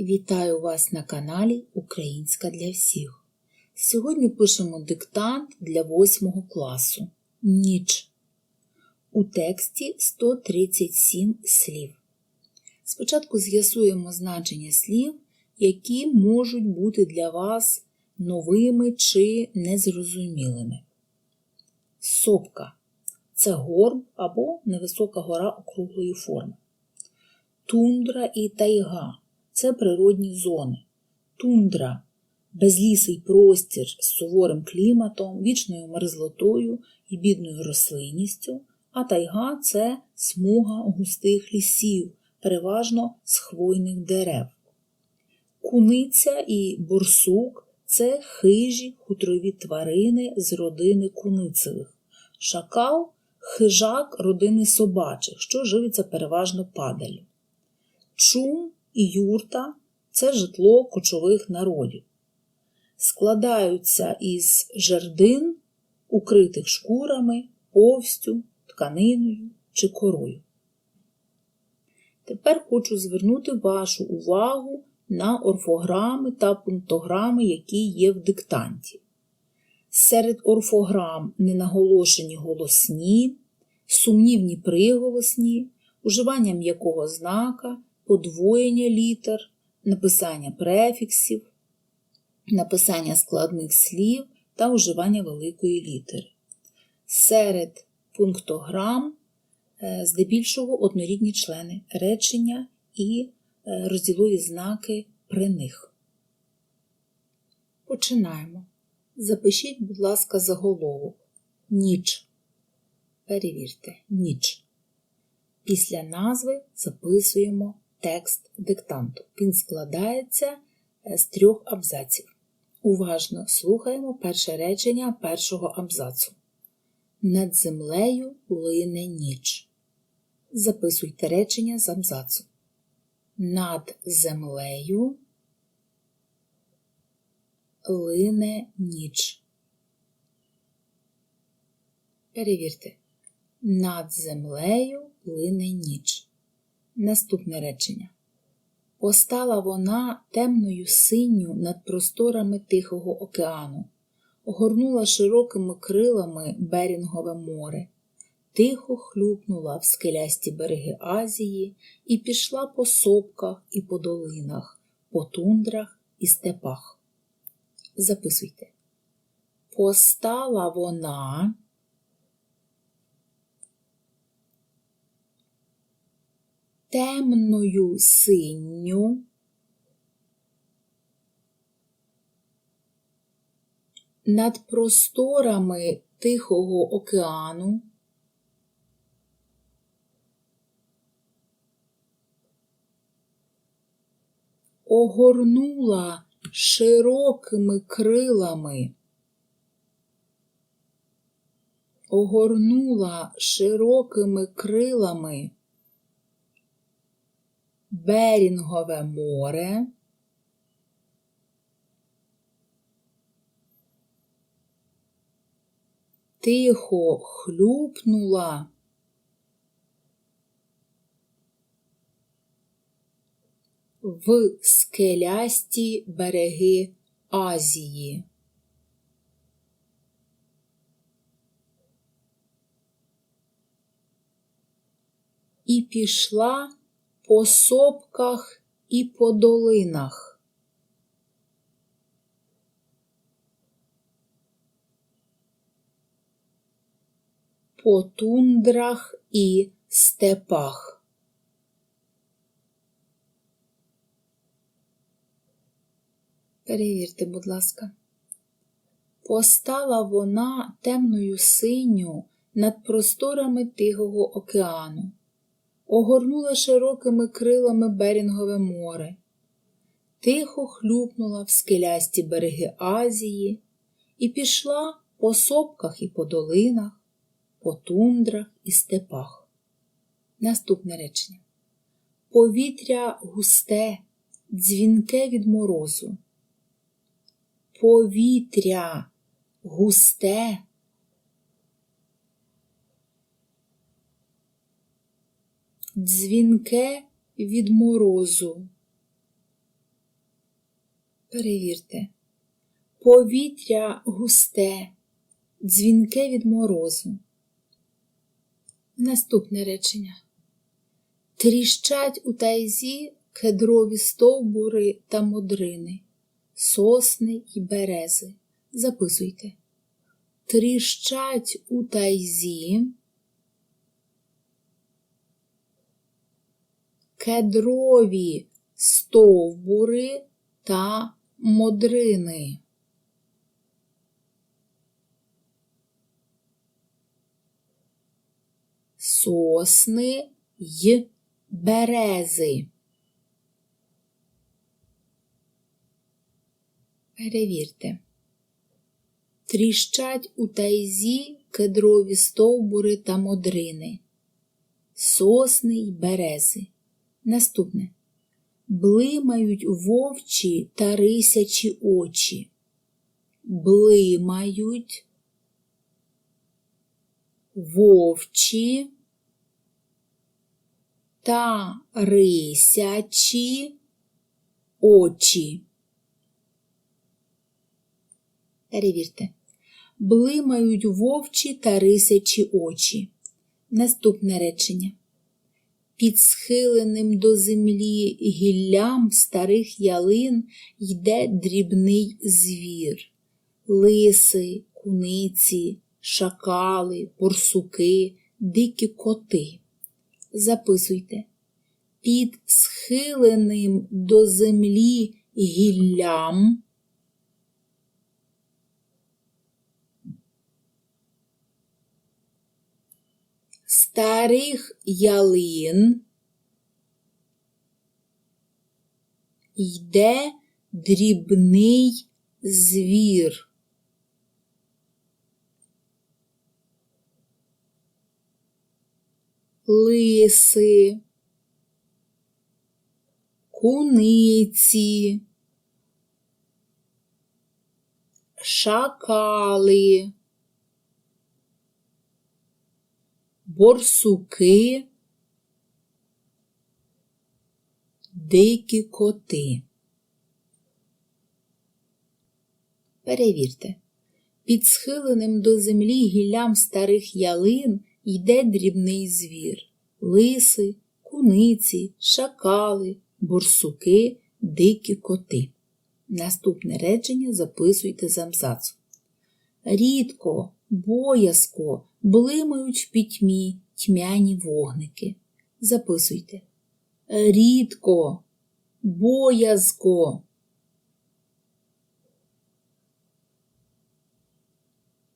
Вітаю вас на каналі Українська для всіх. Сьогодні пишемо диктант для 8 класу. Ніч. У тексті 137 слів. Спочатку з'ясуємо значення слів, які можуть бути для вас новими чи незрозумілими. Сопка це горб або невисока гора округлої форми. Тундра і тайга це природні зони. Тундра безлісий простір з суворим кліматом, вічною мерзлотою і бідною рослинністю, а тайга це смуга густих лісів, переважно з хвойних дерев. Куниця і борсук це хижі хутрові тварини з родини куницевих. Шакал хижак родини собачих, що живиться переважно падалю. Чум і юрта це житло кочових народів. Складаються із жердин, укритих шкурами, повстю, тканиною чи корою. Тепер хочу звернути вашу увагу на орфограми та пунктограми, які є в диктанті. Серед орфограм ненаголошені голосні, сумнівні приголосні, уживання м'якого знака, подвоєння літер, написання префіксів, написання складних слів та уживання великої літери. Серед пунктограм здебільшого однорідні члени речення і розділові знаки при них. Починаємо. Запишіть, будь ласка, заголовок. Ніч. Перевірте, ніч. Після назви записуємо текст диктанту. Він складається з трьох абзаців. Уважно слухаємо перше речення першого абзацу. Над землею лине ніч. Записуйте речення з абзацу. Над землею лине ніч. Перевірте. Над землею лине ніч. Наступне речення. Постала вона темною синю над просторами Тихого океану, огорнула широкими крилами Берінгове море, тихо хлюпнула в скелясті береги Азії і пішла по сопках і по долинах, по тундрах і степах. Записуйте. Постала вона. Темною синю. Над просторами Тихого океану. Огорнула широкими крилами, огорнула широкими крилами Берінгове море, тихо хлюпнула в скелясті береги Азії. І пішла по сопках і по долинах. По тундрах і степах. Перевірте, будь ласка. Постала вона темною синю над просторами Тихого океану огорнула широкими крилами Берінгове море, тихо хлюпнула в скелясті береги Азії і пішла по сопках і по долинах, по тундрах і степах. Наступне речення. Повітря густе, дзвінке від морозу. Повітря густе. Дзвінке від морозу. Перевірте. Повітря густе, дзвінке від морозу. Наступне речення. Тріщать у тайзі кедрові стовбури та модрини, сосни й берези. Записуйте. Тріщать у тайзі. Кедрові стовбури та модрини. Сосни й берези. Перевірте. Тріщать у тайзі кедрові стовбури та модрини, сосни й берези. Наступне. Блимають вовчі та рисячі очі. Блимають вовчі та рисячі очі. Перевірте. Блимають вовчі та рисячі очі. Наступне речення. Під схиленим до землі гіллям старих ялин йде дрібний звір. Лиси, куниці, шакали, порсуки, дикі коти. Записуйте. Під схиленим до землі гіллям старих ялин йде дрібний звір. Лиси, куниці, шакали. Борсуки, дикі коти. Перевірте, під схиленим до землі гіллям старих ялин йде дрібний звір, лиси, куниці, шакали, борсуки, дикі коти. Наступне речення записуйте з абзацу. Рідко, боязко блимають в пітьмі тьмяні вогники. Записуйте. Рідко, боязко.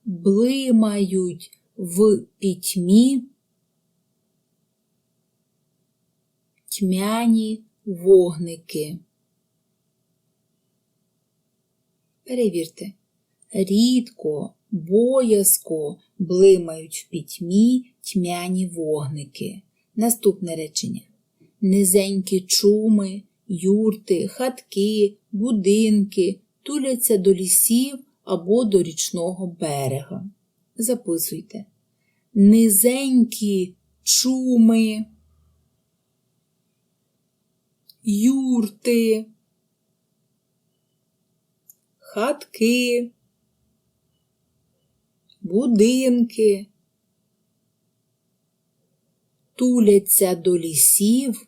Блимають в пітьмі тьмяні вогники. Перевірте. Рідко, боязко блимають в пітьмі тьмяні вогники. Наступне речення. Низенькі чуми, юрти, хатки, будинки туляться до лісів або до річного берега. Записуйте. Низенькі чуми, юрти, хатки, будинки, туляться до лісів,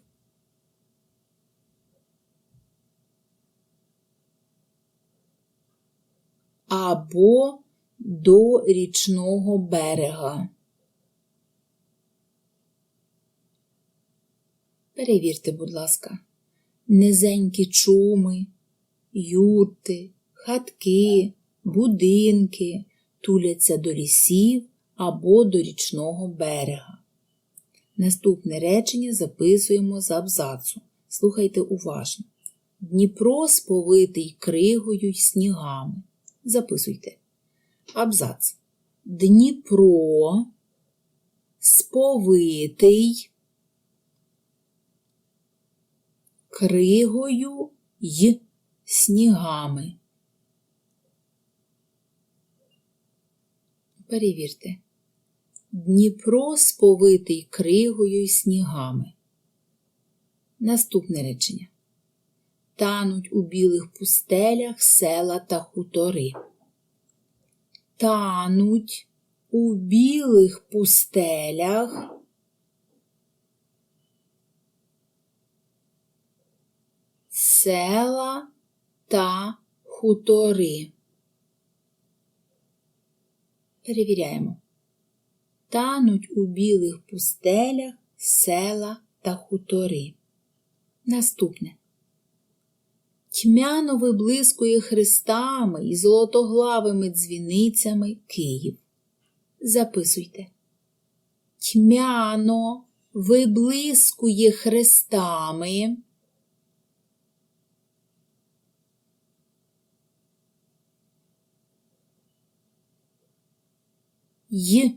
або до річного берега. Перевірте, будь ласка, низенькі чуми, юрти, хатки, будинки туляться до лісів або до річного берега. Наступне речення записуємо з абзацу. Слухайте уважно. Дніпро сповитий кригою й снігами. Записуйте. Абзац. Дніпро сповитий кригою й снігами. Перевірте. Дніпро сповитий кригою й снігами. Наступне речення. тануть у білих пустелях села та хутори. Тануть у білих пустелях села та хутори. Перевіряємо. Тануть у білих пустелях села та хутори. Наступне. Тьмяно виблискує хрестами і золотоглавими дзвіницями Київ. Записуйте. Тьмяно виблискує хрестами. Й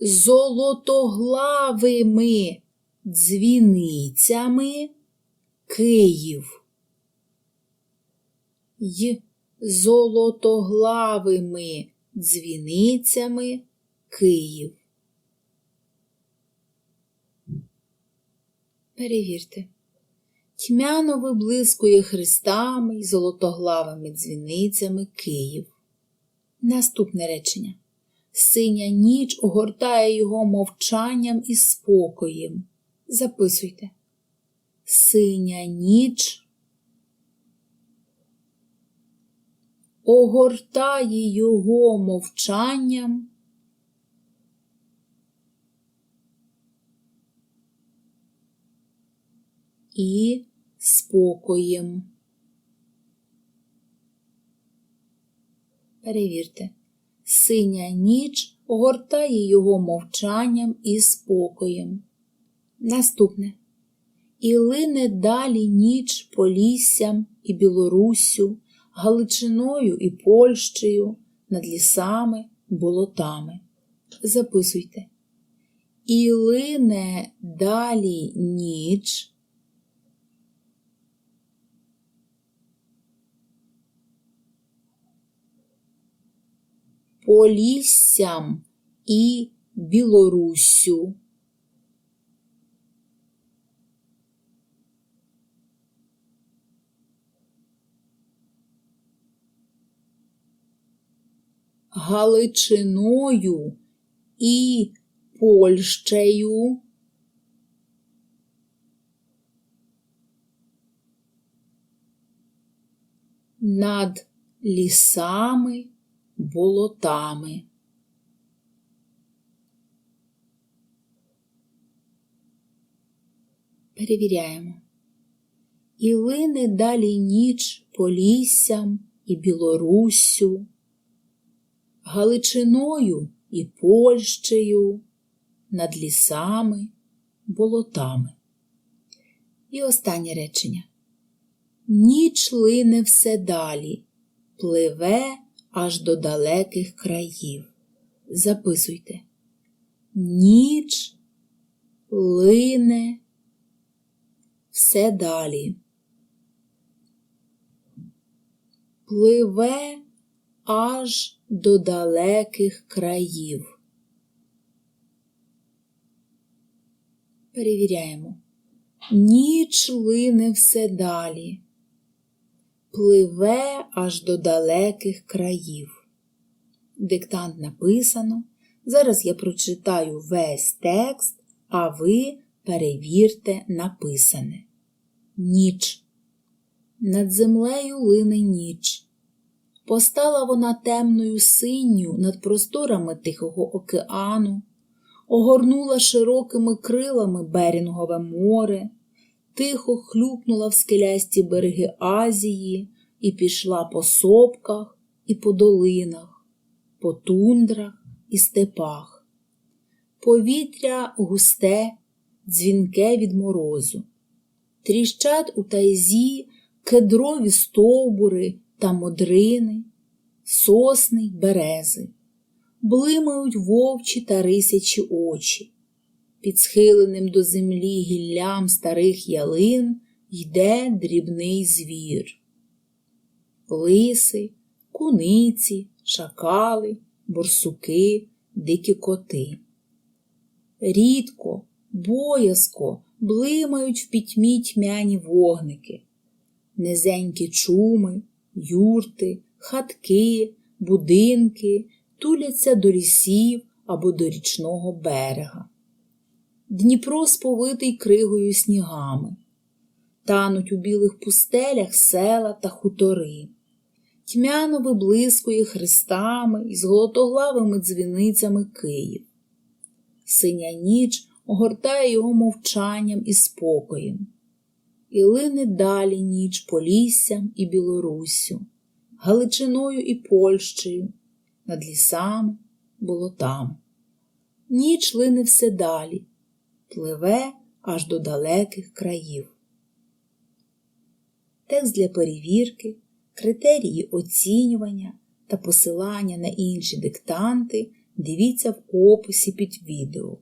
золотоглавими дзвіницями Київ. Й золотоглавими дзвіницями Київ. Перевірте. Тьмяно виблискує хрестами й золотоглавими дзвіницями Київ. Наступне речення. Синя ніч огортає його мовчанням і спокоєм. Записуйте. Синя ніч огортає його мовчанням і спокоєм. Перевірте. Синя ніч огортає його мовчанням і спокоєм. Наступне. І лине далі ніч Поліссям і Білоруссю, Галичиною і Польщею, над лісами, болотами. Записуйте. І лине далі ніч. Поліссям і Білоруссю. Галичиною і Польщею. Над лісами, болотами. Перевіряємо. І лине далі ніч Поліссям і Білоруссю, Галичиною і Польщею, над лісами, болотами. І останнє речення. Ніч лине все далі, пливе аж до далеких країв. Записуйте. Ніч лине все далі. Пливе аж до далеких країв. Перевіряємо. Ніч лине все далі. Пливе аж до далеких країв. Диктант написано. Зараз я прочитаю весь текст, а ви перевірте написане. Ніч. Над землею лине ніч. Постала вона темною синю над просторами Тихого океану, огорнула широкими крилами Берінгове море, тихо хлюпнула в скелясті береги Азії і пішла по сопках і по долинах, по тундрах і степах. Повітря густе, дзвінке від морозу, тріщать у тайзі кедрові стовбури та модрини, сосни й берези, блимають вовчі та рисячі очі. Під схиленим до землі гіллям старих ялин йде дрібний звір. Лиси, куниці, шакали, борсуки, дикі коти. Рідко, боязко блимають в пітьмі тьмяні вогники. Низенькі чуми, юрти, хатки, будинки туляться до лісів або до річного берега. Дніпро сповитий кригою снігами, тануть у білих пустелях села та хутори. Тьмяно виблискує хрестами і золотоглавими дзвіницями Київ. Синя ніч огортає його мовчанням і спокоєм. І лине далі ніч Поліссям і Білоруссю, Галичиною і Польщею, над лісами, болотами. Ніч лине все далі, пливе аж до далеких країв. Текст для перевірки, критерії оцінювання та посилання на інші диктанти дивіться в описі під відео.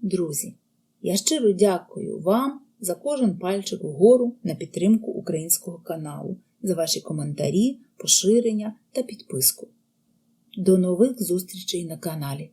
Друзі, я щиро дякую вам за кожен пальчик вгору на підтримку українського каналу, за ваші коментарі, поширення та підписку. До нових зустрічей на каналі!